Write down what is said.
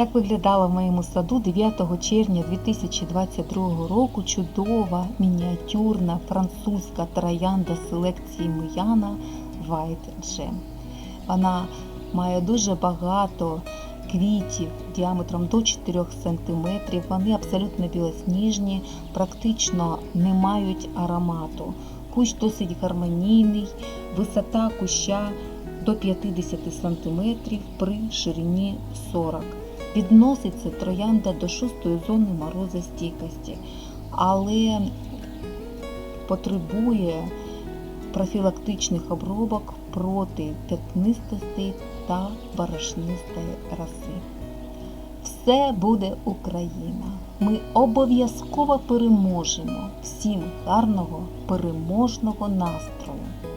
Так виглядала в моєму саду 9 червня 2022 року чудова мініатюрна французька троянда селекції Мияна White Gem. Вона має дуже багато квітів діаметром до 4 см. Вони абсолютно білосніжні, практично не мають аромату. Кущ досить гармонійний, висота куща до 50 см при ширині 40 Відноситься троянда до шостої зони морозостійкості, але потребує профілактичних обробок проти п'ятнистостей та борошнистої роси. Все буде Україна. Ми обов'язково переможемо. Всім гарного переможного настрою!